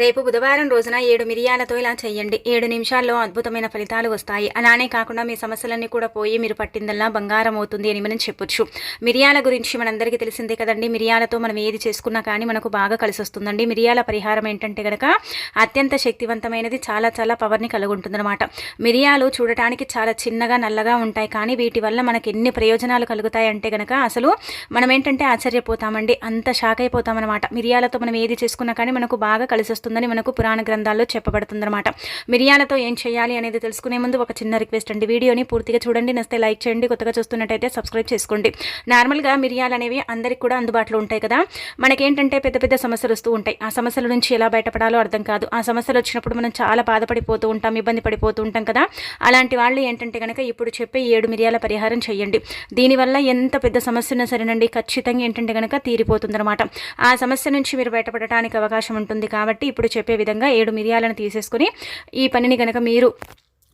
రేపు బుధవారం రోజున ఏడు మిరియాలతో ఇలా చేయండి. ఏడు నిమిషాల్లో అద్భుతమైన ఫలితాలు వస్తాయి. అలానే కాకుండా మీ సమస్యలన్నీ కూడా పోయి మీరు పట్టిందల్లా బంగారం అవుతుంది అని మనం చెప్పొచ్చు. మిరియాల గురించి మనందరికీ తెలిసిందే కదండి. మిరియాలతో మనం ఏది చేసుకున్నా కానీ మనకు బాగా కలిసి వస్తుందండి. మిరియాల పరిహారం ఏంటంటే కనుక అత్యంత శక్తివంతమైనది చాలా చాలా పవర్ని కలిగి ఉంటుందన్నమాట మిరియాలు చూడటానికి చాలా చిన్నగా నల్లగా ఉంటాయి. కానీ వీటి వల్ల మనకి ఎన్ని ప్రయోజనాలు కలుగుతాయి అంటే కనుక అసలు మనం ఏంటంటే ఆశ్చర్యపోతామండి. అంత షాక్ అయిపోతామన్నమాట. మిరియాలతో మనం ఏది చేసుకున్నా కానీ మనకు బాగా కలిసి వస్తుందని మనకు పురాణ గ్రంథాల్లో చెప్పబడుతుందన్నమాట. మిరియాలతో ఏం చేయాలి అనేది తెలుసుకునే ముందు ఒక చిన్న రిక్వెస్ట్ అండి. వీడియోని పూర్తిగా చూడండి నస్తే లైక్ చేయండి కొత్తగా చూస్తున్నట్టయితే సబ్స్క్రైబ్ చేసుకోండి. నార్మల్గా మిరియాలు అనేవి అందరికి కూడా అందుబాటులో ఉంటాయి కదా. మనకేంటంటే పెద్ద పెద్ద సమస్యలు వస్తూ ఉంటాయి. ఆ సమస్యల నుంచి ఎలా బయటపడాలో అర్థం కాదు. ఆ సమస్యలు వచ్చినప్పుడు మనం చాలా బాధపడిపోతూ ఉంటాం ఇబ్బంది పడిపోతూ ఉంటాం కదా. అలాంటి వాళ్ళు ఏంటంటే కనుక ఇప్పుడు చెప్పే ఏడు మిరియాల పరిహారం చేయండి. దీనివల్ల ఎంత పెద్ద సమస్య ఉన్నా సరేనండి ఖచ్చితంగా ఏంటంటే కనుక తీరిపోతుందన్నమాట. ఆ సమస్య నుంచి మీరు బయటపడటానికి అవకాశం ఉంటుంది కాబట్టి ఇప్పుడు చెప్పే విధంగా ఏడు మిరియాలను తీసేసుకుని ఈ పనిని కనుక మీరు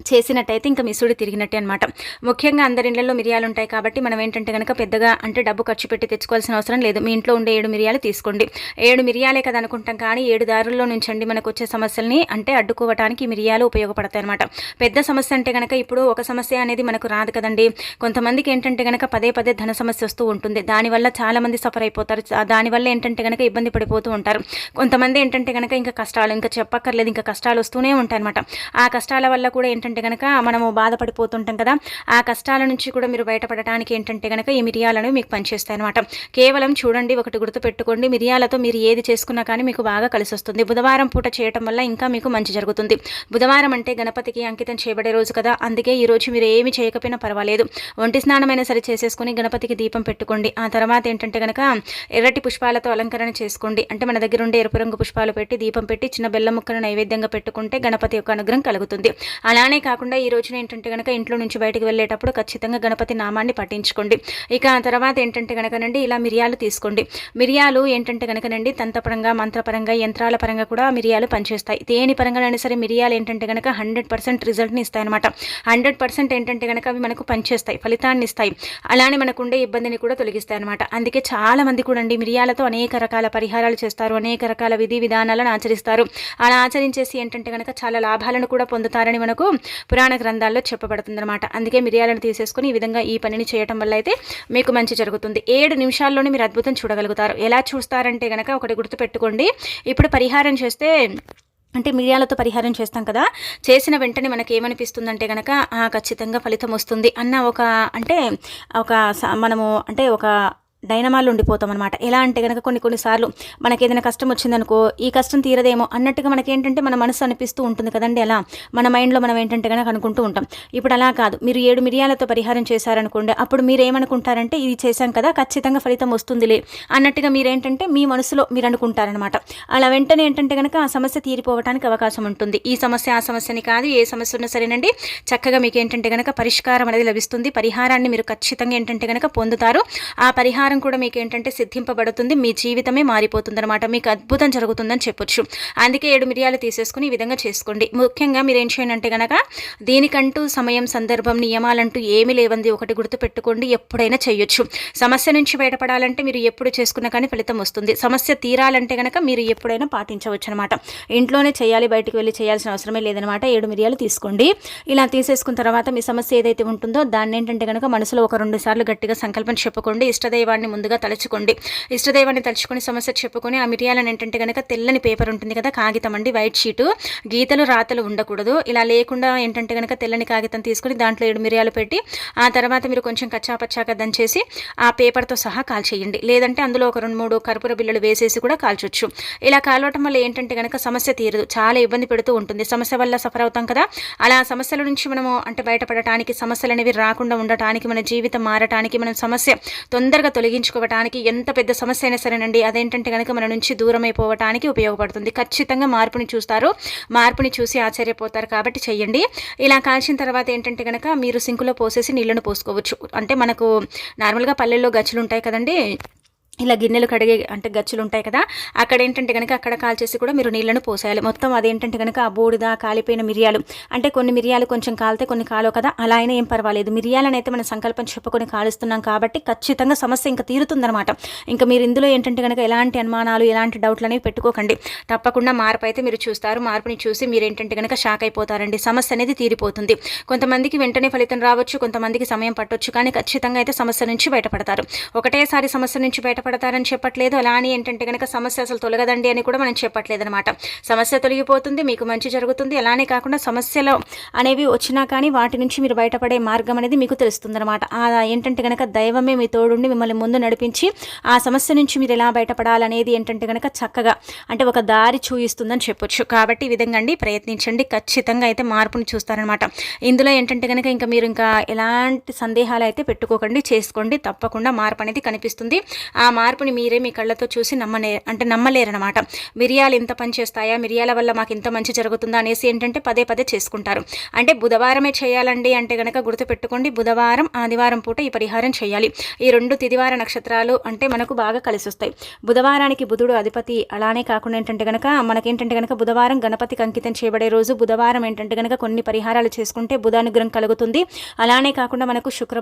చేసినట్టయితే ఇంకా మిసుడు తిరిగినట్టే అనమాట ముఖ్యంగా అందరి ఇళ్ళలో మిరియాలు ఉంటాయి కాబట్టి మనం ఏంటంటే కనుక పెద్దగా అంటే డబ్బు ఖర్చు పెట్టి తెచ్చుకోవాల్సిన అవసరం లేదు. మీ ఇంట్లో ఉండే ఏడు మిరియాలు తీసుకోండి. ఏడు మిరియాలే కదా అనుకుంటాం కానీ ఏడు దారుల్లో నుంచండి మనకు వచ్చే సమస్యల్ని అంటే అడ్డుకోవడానికి మిరియాలు ఉపయోగపడతాయి అనమాట పెద్ద సమస్య అంటే కనుక ఇప్పుడు ఒక సమస్య అనేది మనకు రాదు కదండి. కొంతమందికి ఏంటంటే కనుక పదే పదే ధన సమస్య వస్తూ ఉంటుంది. దానివల్ల చాలా మంది సఫర్ అయిపోతారు. దానివల్ల ఏంటంటే కనుక ఇబ్బంది పడిపోతూ ఉంటారు. కొంతమంది ఏంటంటే కనుక ఇంకా కష్టాలు ఇంకా చెప్పక్కర్లేదు. ఇంకా కష్టాలు వస్తూనే ఉంటాయి అనమాట ఆ కష్టాల వల్ల కూడా ఏంటంటే కనుక మనము బాధపడిపోతుంటాం కదా ఆ కష్టాల నుంచి కూడా మీరు బయటపడటానికి ఏంటంటే కనుక ఈ మిరియాలను మీకు పనిచేస్తాయి అనమాట కేవలం చూడండి ఒకటి గుర్తు పెట్టుకోండి మిరియాలతో మీరు ఏది చేసుకున్నా కానీ మీకు బాగా కలిసి వస్తుంది. బుధవారం పూట చేయటం వల్ల ఇంకా మీకు మంచి జరుగుతుంది. బుధవారం అంటే గణపతికి అంకితం చేయబడే రోజు కదా అందుకే ఈ రోజు మీరు ఏమి చేయకపోయినా పర్వాలేదు. ఒంటి స్నానమైనా సరే చేసేసుకుని గణపతికి దీపం పెట్టుకోండి. ఆ తర్వాత ఏంటంటే కనుక ఎర్రటి పుష్పాలతో అలంకరణ చేసుకోండి. అంటే మన దగ్గర ఉండే ఎరుపు రంగు పుష్పాలు పెట్టి దీపం పెట్టి చిన్న బెల్లం ముక్కను నైవేద్యంగా పెట్టుకుంటే గణపతి యొక్క అనుగ్రహం కలుగుతుంది. అలానే కాకుండా ఈ రోజున ఏంటంటే కనుక ఇంట్లో నుంచి బయటకు వెళ్ళేటప్పుడు ఖచ్చితంగా గణపతి నామాన్ని పఠించుకోండి. ఇక ఆ తర్వాత ఏంటంటే కనుకనండి ఇలా మిరియాలు తీసుకోండి. మిరియాలు ఏంటంటే కనుకనండి తంత్రపరంగా మంత్రపరంగా యంత్రాల పరంగా కూడా మిరియాలు పనిచేస్తాయి. దేని పరంగానైనా సరే మిరియాలు ఏంటంటే కనుక హండ్రెడ్ పర్సెంట్ రిజల్ట్ని ఇస్తాయి అనమాట హండ్రెడ్ పర్సెంట్ ఏంటంటే కనుక అవి మనకు పనిచేస్తాయి ఫలితాన్ని ఇస్తాయి. అలానే మనకు ఉండే ఇబ్బందిని కూడా తొలగిస్తాయి అనమాట అందుకే చాలా మంది కూడా అండి మిరియాలతో అనేక రకాల పరిహారాలు చేస్తారు అనేక రకాల విధి విధానాలను ఆచరిస్తారు. అలా ఆచరించేసి ఏంటంటే కనుక చాలా లాభాలను కూడా పొందుతారని మనకు పురాణ గ్రంథాల్లో చెప్పబడుతుందన్నమాట. అందుకే మిరియాలను తీసేసుకొని ఈ విధంగా ఈ పనిని చేయటం వల్ల అయితే మీకు మంచి జరుగుతుంది. ఏడు నిమిషాల్లోనే మీరు అద్భుతం చూడగలుగుతారు. ఎలా చూస్తారంటే కనుక ఒకటి గుర్తుపెట్టుకోండి. ఇప్పుడు పరిహారం చేస్తే అంటే మిరియాలతో పరిహారం చేస్తాం కదా చేసిన వెంటనే మనకి ఏమనిపిస్తుందంటే కనుక ఖచ్చితంగా ఫలితం వస్తుంది అన్న ఒక అంటే ఒక స- మనము అంటే ఒక డైనమాల్లో ఉండిపోతాం అనమాట ఎలా అంటే కనుక కొన్ని కొన్నిసార్లు మనకి ఏదైనా కష్టం వచ్చిందనుకో ఈ కష్టం తీరదేమో అన్నట్టుగా మనకి ఏంటంటే మన మనసు అనిపిస్తూ ఉంటుంది కదండి అలా. మన మైండ్లో మనం ఏంటంటే కనుక అనుకుంటూ ఉంటాం. ఇప్పుడు అలా కాదు. మీరు ఏడు మిరియాలతో పరిహారం చేశారనుకోండి అప్పుడు మీరు ఏమనుకుంటారంటే ఇది చేశాం కదా ఖచ్చితంగా ఫలితం వస్తుందిలే అన్నట్టుగా మీరేంటంటే మీ మనసులో మీరు అనుకుంటారనమాట అలా వెంటనే ఏంటంటే కనుక ఆ సమస్య తీరిపోవడానికి అవకాశం ఉంటుంది. ఈ సమస్య ఆ సమస్యని కాదు ఏ సమస్య ఉన్నా సరేనండి చక్కగా మీకు ఏంటంటే కనుక పరిష్కారం అనేది లభిస్తుంది. పరిహారాన్ని మీరు ఖచ్చితంగా ఏంటంటే కనుక పొందుతారు. ఆ పరిహారం కూడా మీకు ఏంటంటే సిద్ధింపబడుతుంది మీ జీవితమే మారిపోతుంది అనమాట మీకు అద్భుతం జరుగుతుందని చెప్పొచ్చు. అందుకే ఏడు మిరియాలు తీసేసుకుని ఈ విధంగా చేసుకోండి. ముఖ్యంగా మీరు ఏం చేయండి అంటే కనుక దీనికంటూ సమయం సందర్భం నియమాలంటూ ఏమీ లేవంది ఒకటి గుర్తుపెట్టుకోండి ఎప్పుడైనా చేయొచ్చు సమస్య నుంచి బయటపడాలంటే మీరు ఎప్పుడు చేసుకున్నా కానీ ఫలితం వస్తుంది. సమస్య తీరాలంటే కనుక మీరు ఎప్పుడైనా పాటించవచ్చు అనమాట ఇంట్లోనే చేయాలి బయటికి వెళ్ళి చేయాల్సిన అవసరమే లేదనమాట ఏడు మిరియాలు తీసుకోండి. ఇలా తీసేసుకున్న తర్వాత మీ సమస్య ఏదైతే ఉంటుందో దాన్ని ఏంటంటే కనుక మనసులో ఒక రెండు సార్లు గట్టిగా సంకల్పం చెప్పుకోండి. ఇష్టదైవాన్ని ముందుగా తలుచుకోండి. ఇష్టదైవాన్ని తలుచుకొని సమస్య చెప్పుకొని ఆ మిరియాలను ఏంటంటే కనుక తెల్లని పేపర్ ఉంటుంది కదా కాగితం అండి వైట్ షీటు. గీతలు రాతలు ఉండకూడదు. ఇలా లేకుండా ఏంటంటే కనుక తెల్లని కాగితం తీసుకొని దాంట్లో ఏడు మిరియాలు పెట్టి ఆ తర్వాత మీరు కొంచెం కచ్చాపచ్చాక దంచేసి ఆ పేపర్తో సహా కాల్చేయండి లేదంటే అందులో ఒక రెండు మూడు కర్పూర బిళ్ళలు వేసేసి కూడా కాల్చొచ్చు. ఇలా కాలవటం వల్ల ఏంటంటే కనుక సమస్య తీరదు. చాలా ఇబ్బంది పెడుతూ ఉంటుంది. సమస్య వల్ల సఫర్ అవుతాం కదా. అలా సమస్యల నుంచి మనము అంటే బయటపడటానికి సమస్యలు అనేవి రాకుండా ఉండటానికి మన జీవితం మారటానికి మనం సమస్య తొందరగా తొలగించుకోవటానికి ఎంత పెద్ద సమస్య అయినా సరేనండి. అదేంటంటే కనుక మన నుంచి దూరం అయిపోవటానికి ఉపయోగపడుతుంది. ఖచ్చితంగా మార్పుని చూస్తారు. మార్పుని చూసి ఆశ్చర్యపోతారు కాబట్టి చెయ్యండి. ఇలా కాల్చిన తర్వాత ఏంటంటే కనుక మీరు సింకులో పోసేసి నీళ్ళను పోసుకోవచ్చు. అంటే మనకు నార్మల్గా పల్లెల్లో గచ్చులు ఉంటాయి కదండి. ఇలా గిన్నెలు కడిగే అంటే గచ్చులు ఉంటాయి కదా అక్కడ ఏంటంటే కనుక అక్కడ కాల్చేసి కూడా మీరు నీళ్ళను పోసేయాలి. మొత్తం అదేంటంటే కనుక ఆ బూడిద కాలిపోయిన మిరియాలు అంటే కొన్ని మిరియాలు కొంచెం కాలితే కొన్ని కాలో కదా అలా అయినా ఏం పర్వాలేదు. మిరియాలను అయితే మనం సంకల్పం చెప్పుకొని కాలుస్తున్నాం కాబట్టి ఖచ్చితంగా సమస్య ఇంకా తీరుతుందనమాట ఇంకా మీరు ఇందులో ఏంటంటే కనుక ఎలాంటి అనుమానాలు ఎలాంటి డౌట్లు అనేవి పెట్టుకోకండి. తప్పకుండా మార్పు అయితే మీరు చూస్తారు. మార్పుని చూసి మీరు ఏంటంటే కనుక షాక్ అయిపోతారండి. సమస్య అనేది తీరిపోతుంది. కొంతమందికి వెంటనే ఫలితం రావచ్చు కొంతమందికి సమయం పట్టవచ్చు కానీ ఖచ్చితంగా అయితే సమస్య నుంచి బయటపడతారు. ఒకటేసారి సమస్య నుంచి బయట పడతారని చెప్పట్లేదు. అలా అని ఏంటంటే కనుక సమస్య అసలు తొలగదండి అని కూడా మనం చెప్పట్లేదు అనమాట సమస్య తొలగిపోతుంది మీకు మంచి జరుగుతుంది. అలానే కాకుండా సమస్యలు అనేవి వచ్చినా కానీ వాటి నుంచి మీరు బయటపడే మార్గం అనేది మీకు తెలుస్తుంది అనమాట ఏంటంటే కనుక దైవమే మీ తోడుండి మిమ్మల్ని ముందు నడిపించి ఆ సమస్య నుంచి మీరు ఎలా బయటపడాలనేది ఏంటంటే కనుక చక్కగా అంటే ఒక దారి చూయిస్తుందని చెప్పొచ్చు. కాబట్టి ఈ విధంగా అండి ప్రయత్నించండి. ఖచ్చితంగా అయితే మార్పుని చూస్తారనమాట ఇందులో ఏంటంటే కనుక ఇంకా మీరు ఇంకా ఎలాంటి సందేహాలు అయితే పెట్టుకోకండి చేసుకోండి. తప్పకుండా మార్పు అనేది కనిపిస్తుంది. ఆ మార్పుని మీరే మీ కళ్ళతో చూసి నమ్మనే అంటే నమ్మలేరనమాట మిరియాలు ఇంత పని చేస్తాయా? మిరియాల వల్ల మాకు ఇంత మంచి జరుగుతుందా? అనేసి ఏంటంటే పదే పదే చేసుకుంటారు. అంటే బుధవారమే చేయాలండి అంటే కనుక గుర్తుపెట్టుకోండి బుధవారం ఆదివారం పూట ఈ పరిహారం చేయాలి. ఈ రెండు తిదివార నక్షత్రాలు అంటే మనకు బాగా కలిసి వస్తాయి బుధవారానికి బుధుడు అధిపతి అలానే కాకుండా ఏంటంటే కనుక మనకేంటంటే కనుక బుధవారం గణపతికి అంకితం చేయబడే రోజు బుధవారం ఏంటంటే కనుక కొన్ని పరిహారాలు చేసుకుంటే బుధానుగ్రహం కలుగుతుంది. అలానే కాకుండా మనకు శుక్ర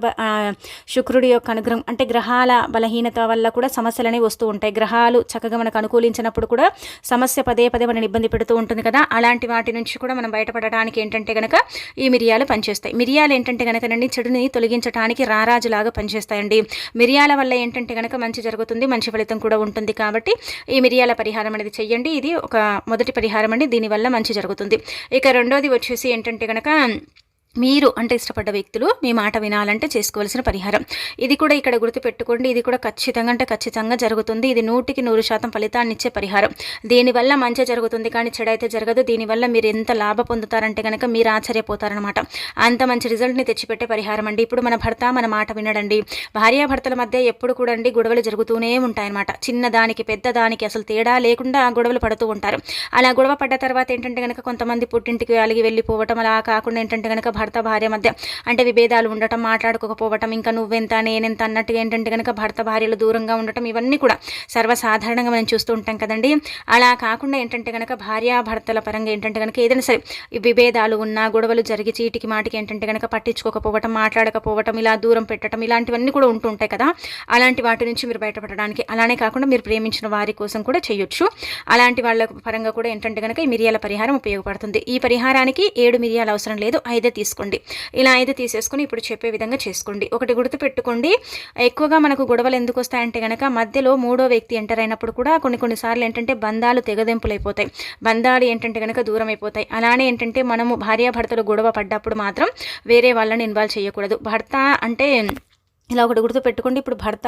శుక్రుడి యొక్క అనుగ్రహం అంటే గ్రహాల బలహీనత వల్ల కూడా సమస్యలు అనేవి వస్తూ ఉంటాయి. గ్రహాలు చక్కగా మనకు అనుకూలించినప్పుడు కూడా సమస్య పదే పదే మనని ఇబ్బంది పెడుతూ ఉంటుంది కదా. అలాంటి వాటి నుంచి కూడా మనం బయటపడడానికి ఏంటంటే కనుక ఈ మిరియాలు పనిచేస్తాయి. మిరియాలు ఏంటంటే కనుక నండి చెడుని తొలగించడానికి రారాజులాగా పనిచేస్తాయండి. మిరియాల వల్ల ఏంటంటే కనుక మంచి జరుగుతుంది మంచి ఫలితం కూడా ఉంటుంది కాబట్టి ఈ మిరియాల పరిహారం అనేది చెయ్యండి. ఇది ఒక మొదటి పరిహారం అండి. దీనివల్ల మంచి జరుగుతుంది. ఇక రెండోది వచ్చేసి ఏంటంటే కనుక మీరు అంటే ఇష్టపడ్డ వ్యక్తులు మీ మాట వినాలంటే చేసుకోవాల్సిన పరిహారం. ఇది కూడా ఇక్కడ గుర్తుపెట్టుకోండి. ఇది కూడా ఖచ్చితంగా అంటే ఖచ్చితంగా జరుగుతుంది. ఇది నూటికి నూరు శాతం ఫలితాన్ని ఇచ్చే పరిహారం. దీనివల్ల మంచి జరుగుతుంది కానీ చెడైతే జరగదు. దీనివల్ల మీరు ఎంత లాభ పొందుతారంటే కనుక మీరు ఆశ్చర్యపోతారనమాట అంత మంచి రిజల్ట్ని తెచ్చిపెట్టే పరిహారం అండి. ఇప్పుడు మన భర్త మన మాట వినడండి. భార్యాభర్తల మధ్య ఎప్పుడు కూడా అండి గొడవలు జరుగుతూనే ఉంటాయన్నమాట. చిన్న దానికి అసలు తేడా లేకుండా గొడవలు పడుతూ ఉంటారు. అలా గొడవ పడ్డ తర్వాత ఏంటంటే కనుక కొంతమంది పుట్టింటికి అలిగి వెళ్ళిపోవటం అలా కాకుండా ఏంటంటే కనుక భర్త భార్య మధ్య అంటే విభేదాలు ఉండటం మాట్లాడుకోకపోవటం ఇంకా నువ్వెంత నేనెంత అన్నట్టుగా ఏంటంటే కనుక భర్త భార్యలు దూరంగా ఉండటం ఇవన్నీ కూడా సర్వసాధారణంగా మనం చూస్తూ ఉంటాం కదండి. అలా కాకుండా ఏంటంటే కనుక భార్యాభర్తల పరంగా ఏంటంటే కనుక ఏదైనా సరే విభేదాలు ఉన్నా గొడవలు జరిగి చీటికి మాటికి ఏంటంటే కనుక పట్టించుకోకపోవటం మాట్లాడకపోవటం ఇలా దూరం పెట్టడం ఇలాంటివన్నీ కూడా ఉంటూ ఉంటాయి కదా. అలాంటి వాటి నుంచి మీరు బయటపడడానికి అలానే కాకుండా మీరు ప్రేమించిన వారి కోసం కూడా చేయొచ్చు. అలాంటి వాళ్ళ పరంగా కూడా ఏంటంటే కనుక ఈ మిరియాల పరిహారం ఉపయోగపడుతుంది. ఈ పరిహారానికి ఏడు మిరియాలు అవసరం లేదు. ఐదే తీసుకు తీసుకోండి. ఇలా అయితే తీసేసుకుని ఇప్పుడు చెప్పే విధంగా చేసుకోండి. ఒకటి గుర్తు పెట్టుకోండి ఎక్కువగా మనకు గొడవలు ఎందుకు వస్తాయంటే కనుక మధ్యలో మూడో వ్యక్తి ఎంటర్ అయినప్పుడు కూడా కొన్ని కొన్నిసార్లు ఏంటంటే బంధాలు తెగదెంపులు అయిపోతాయి. బంధాలు ఏంటంటే కనుక దూరం అయిపోతాయి. అలానే ఏంటంటే మనము భార్యాభర్తలు గొడవ పడ్డప్పుడు మాత్రం వేరే వాళ్ళని ఇన్వాల్వ్ చేయకూడదు. భర్త అంటే ఇలా ఒకటి గుర్తు పెట్టుకోండి ఇప్పుడు భర్త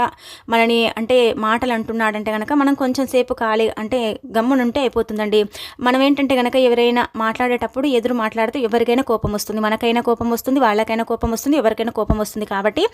మనని అంటే మాటలు అంటున్నాడంటే కనుక మనం కొంచెం సేపు ఖాళీ అంటే గమ్మునుంటే అయిపోతుందండి. మనం ఏంటంటే కనుక ఎవరైనా మాట్లాడేటప్పుడు ఎదురు మాట్లాడితే ఎవరికైనా కోపం వస్తుంది. మనకైనా కోపం వస్తుంది వాళ్ళకైనా కోపం వస్తుంది ఎవరికైనా కోపం వస్తుంది. కాబట్టి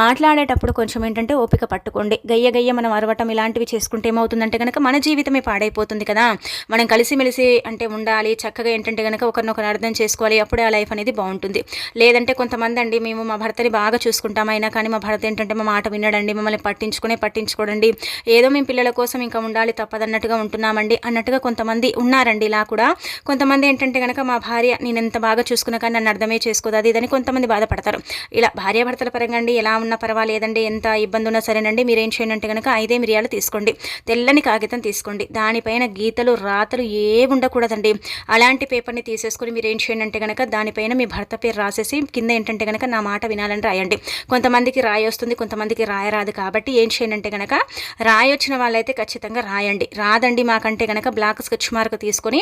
మాట్లాడేటప్పుడు కొంచెం ఏంటంటే ఓపిక పట్టుకోండి. గయ్య గయ్య మనం అరవటం ఇలాంటివి చేసుకుంటే ఏమవుతుందంటే కనుక మన జీవితమే పాడైపోతుంది కదా. మనం కలిసిమెలిసి అంటే ఉండాలి చక్కగా ఏంటంటే కనుక ఒకరినొకరు అర్థం చేసుకోవాలి. అప్పుడే ఆ లైఫ్ అనేది బాగుంటుంది. లేదంటే కొంతమంది అండి మేము మా భర్తని బాగా చూసుకుంటాం. అయినా కానీ మా భర్త భర్త ఏంటంటే మా మాట వినడండి మమ్మల్ని పట్టించుకునే పట్టించుకోడండి. ఏదో మేము పిల్లల కోసం ఇంకా ఉండాలి తప్పదన్నట్టుగా ఉంటున్నామండి అన్నట్టుగా కొంతమంది ఉన్నారండి ఇలా కూడా. కొంతమంది ఏంటంటే కనుక మా భార్య నేను ఎంత బాగా చూసుకున్నా కానీ నన్ను అర్థమే చేసుకోదు అది ఇదని కొంతమంది బాధపడతారు. ఇలా భార్యాభర్తల పరంగా అండి ఎలా ఉన్నా పర్వాలేదండి ఎంత ఇబ్బంది ఉన్నా సరేనండి మీరేం చేయండి అంటే కనుక ఐదే మిరియాలు తీసుకోండి తెల్లని కాగితం తీసుకోండి దానిపైన గీతలు రాతలు ఏ ఉండకూడదండి. అలాంటి పేపర్ని తీసేసుకొని మీరు ఏం చేయండి అంటే కనుక దానిపైన మీ భర్త పేరు రాసేసి కింద ఏంటంటే కనుక నా మాట వినాలని రాయండి. కొంతమందికి రాయ రాయి వస్తుంది కొంతమందికి రాయరాదు కాబట్టి ఏం చేయనంటే కనుక రాయి వచ్చిన వాళ్ళైతే ఖచ్చితంగా రాయండి. రాదండి మాకంటే కనుక బ్లాక్ స్కెచ్ మార్క్ తీసుకొని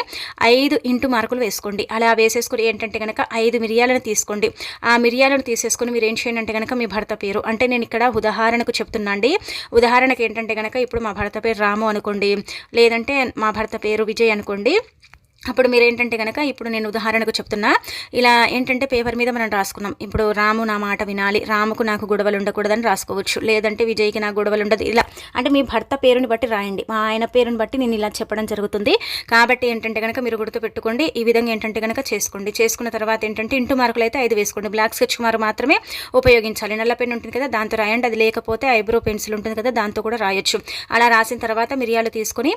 ఐదు ఇంటు మార్కులు వేసుకోండి. అలా వేసేసుకుని ఏంటంటే కనుక ఐదు మిరియాలను తీసుకోండి. ఆ మిరియాలను తీసేసుకొని మీరు ఏం చేయండి అంటే కనుక మీ భర్త పేరు. అంటే నేను ఇక్కడ ఉదాహరణకు చెప్తున్నా అండి. ఉదాహరణకు ఏంటంటే కనుక ఇప్పుడు మా భర్త పేరు రాము అనుకోండి. లేదంటే మా భర్త పేరు విజయ్ అనుకోండి. అప్పుడు మీరు ఏంటంటే కనుక ఇప్పుడు నేను ఉదాహరణకు చెప్తున్నా ఇలా ఏంటంటే పేపర్ మీద మనం రాసుకున్నాం. ఇప్పుడు రాము నా మాట వినాలి రాముకు నాకు గొడవలు ఉండకూడదని రాసుకోవచ్చు. లేదంటే విజయ్కి నాకు గొడవలు ఉండదు. ఇలా అంటే మీ భర్త పేరుని బట్టి రాయండి. మా ఆయన పేరుని బట్టి నేను ఇలా చెప్పడం జరుగుతుంది. కాబట్టి ఏంటంటే కనుక మీరు గుర్తుపెట్టుకోండి. ఈ విధంగా ఏంటంటే కనుక చేసుకోండి. చేసుకున్న తర్వాత ఏంటంటే ఇంటూ మార్కులు అయితే ఐదు వేసుకోండి. బ్లాక్ స్కెచ్ మార్ మాత్రమే ఉపయోగించాలి. నల్ల పెన్ ఉంటుంది కదా దాంతో రాయండి. అది లేకపోతే ఐబ్రో పెన్సిల్ ఉంటుంది కదా దాంతో కూడా రాయొచ్చు. అలా రాసిన తర్వాత మిరియాలు తీసుకొని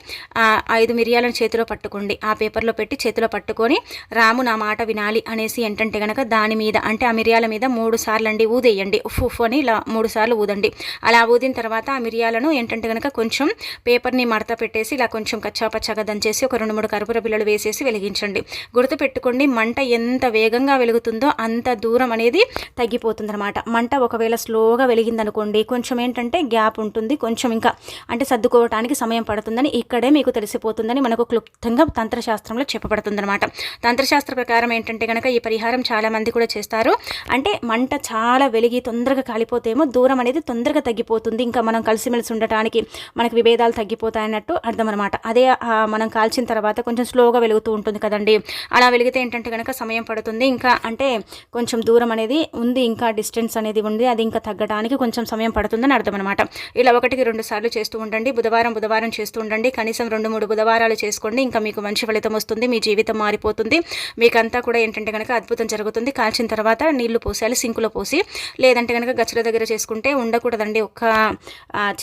ఐదు మిరియాలను చేతిలో పట్టుకోండి. ఆ పేపర్లో పెట్టి చేతిలో పట్టుకొని రాము నా మాట వినాలి అనేసి ఏంటంటే కనుక దాని మీద అంటే ఆ మిరియాల మీద మూడు సార్లు అండి ఊదేయండి. ఉఫ్ ఉఫ్ అని ఇలా మూడు సార్లు ఊదండి. అలా ఊదిన తర్వాత ఆ మిరియాలను ఏంటంటే కనుక కొంచెం పేపర్ని మడత పెట్టేసి ఇలా కొంచెం కచ్చాపచ్చాగా దంచేసి ఒక రెండు మూడు కర్పూర బిల్లలు వేసేసి వెలిగించండి. గుర్తుపెట్టుకోండి మంట ఎంత వేగంగా వెలుగుతుందో అంత దూరం అనేది తగ్గిపోతుందన్నమాట. మంట ఒకవేళ స్లోగా వెలిగిందనుకోండి కొంచెం ఏంటంటే గ్యాప్ ఉంటుంది కొంచెం ఇంకా అంటే సర్దుకోవటానికి సమయం పడుతుందని ఇక్కడే మీకు తెలిసిపోతుందని మనకు క్లుప్తంగా తంత్రశాస్త్రంలో చెప్పబడుతుందన్నమాట. తంత్రశాస్త్ర ప్రకారం ఏంటంటే కనుక ఈ పరిహారం చాలామంది కూడా చేస్తారు. అంటే మంట చాలా వెలిగి తొందరగా కాలిపోతేమో దూరం అనేది తొందరగా తగ్గిపోతుంది. ఇంకా మనం కలిసిమెలిసి ఉండటానికి మనకు విభేదాలు తగ్గిపోతాయన్నట్టు అర్థం అనమాట అదే మనం కాల్చిన తర్వాత కొంచెం స్లోగా వెలుగుతూ ఉంటుంది కదండి. అలా వెలిగితే ఏంటంటే కనుక సమయం పడుతుంది. ఇంకా అంటే కొంచెం దూరం అనేది ఉంది ఇంకా డిస్టెన్స్ అనేది ఉంది. అది ఇంకా తగ్గడానికి కొంచెం సమయం పడుతుందని అర్థం అనమాట ఇలా ఒకటికి రెండు సార్లు చేస్తూ ఉండండి. బుధవారం బుధవారం చేస్తూ ఉండండి. కనీసం రెండు మూడు బుధవారాలు చేసుకోండి. ఇంకా మీకు మంచి ఫలితం వస్తుంది. మీ జీవితం మారిపోతుంది. మీకంతా కూడా ఏంటంటే కనుక అద్భుతం జరుగుతుంది. కాల్చిన తర్వాత నీళ్ళు పోసేయాలి సింకులో పోసి లేదంటే కనుక గచ్చల దగ్గర చేసుకుంటే ఉండకూడదండి. ఒక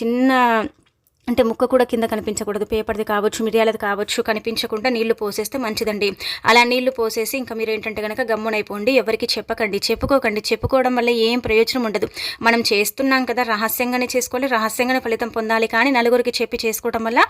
చిన్న అంటే ముక్క కూడా కింద కనిపించకూడదు. పేపర్ది కావచ్చు మిరియాలది కావచ్చు కనిపించకుండా నీళ్ళు పోసేస్తే మంచిదండి. అలా నీళ్ళు పోసేసి ఇంకా మీరు ఏంటంటే కనుక గమ్మునైపోండి. ఎవరికి చెప్పకండి. చెప్పుకోకండి. చెప్పుకోవడం వల్ల ఏం ప్రయోజనం ఉండదు. మనం చేస్తున్నాం కదా రహస్యంగానే చేసుకోవాలి రహస్యంగానే ఫలితం పొందాలి. కానీ నలుగురికి చెప్పి చేసుకోవడం వల్ల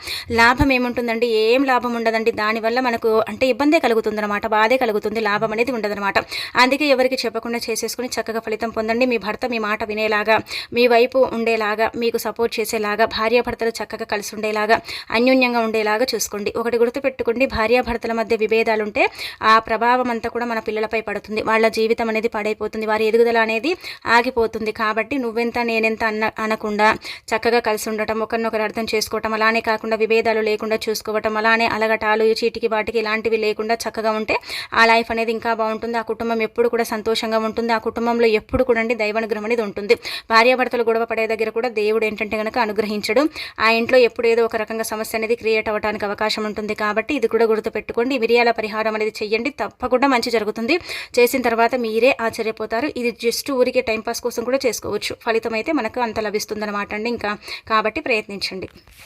లాభం ఏముంటుందండి? ఏం లాభం ఉండదండి? దానివల్ల మనకు అంటే ఇబ్బందే కలుగుతుంది అనమాట బాధే కలుగుతుంది. లాభం అనేది ఉండదనమాట అందుకే ఎవరికి చెప్పకుండా చేసేసుకుని చక్కగా ఫలితం పొందండి. మీ భర్త మీ మాట వినేలాగా మీ వైపు ఉండేలాగా మీకు సపోర్ట్ చేసేలాగా భార్యాభర్తలు చక్కగా కలిసి ఉండేలాగా అన్యోన్యంగా ఉండేలాగా చూసుకోండి. ఒకటి గుర్తుపెట్టుకోండి భార్యాభర్తల మధ్య విభేదాలు ఉంటే ఆ ప్రభావం అంతా కూడా మన పిల్లలపై పడుతుంది. వాళ్ళ జీవితం అనేది పడైపోతుంది. వారి ఎదుగుదల అనేది ఆగిపోతుంది. కాబట్టి నువ్వెంత నేనెంత అన్న అనకుండా చక్కగా కలిసి ఉండటం ఒకరినొకరు అర్థం చేసుకోవటం అలానే కాకుండా విభేదాలు లేకుండా చూసుకోవటం అలానే అలగటాలు చీటికి వాటికి ఇలాంటివి లేకుండా చక్కగా ఉంటే ఆ లైఫ్ అనేది ఇంకా బాగుంటుంది. ఆ కుటుంబం ఎప్పుడు కూడా సంతోషంగా ఉంటుంది. ఆ కుటుంబంలో ఎప్పుడు కూడా దైవానుగ్రహం అనేది ఉంటుంది. భార్యాభర్తలు గొడవ పడే దగ్గర కూడా దేవుడు ఏంటంటే కనుక అనుగ్రహించడం. ఆ ఇంట్లో ఎప్పుడు ఏదో ఒక రకంగా సమస్య అనేది క్రియేట్ అవ్వడానికి అవకాశం ఉంటుంది కాబట్టి ఇది కూడా గుర్తుపెట్టుకోండి. మిరియాల పరిహారం అనేది చెయ్యండి. తప్పకుండా మంచి జరుగుతుంది. చేసిన తర్వాత మీరే ఆశ్చర్యపోతారు. ఇది జస్ట్ ఊరికే టైంపాస్ కోసం కూడా చేసుకోవచ్చు. ఫలితం అయితే మనకు అంత లభిస్తుందన్నమాట అండి. ఇంకా కాబట్టి ప్రయత్నించండి.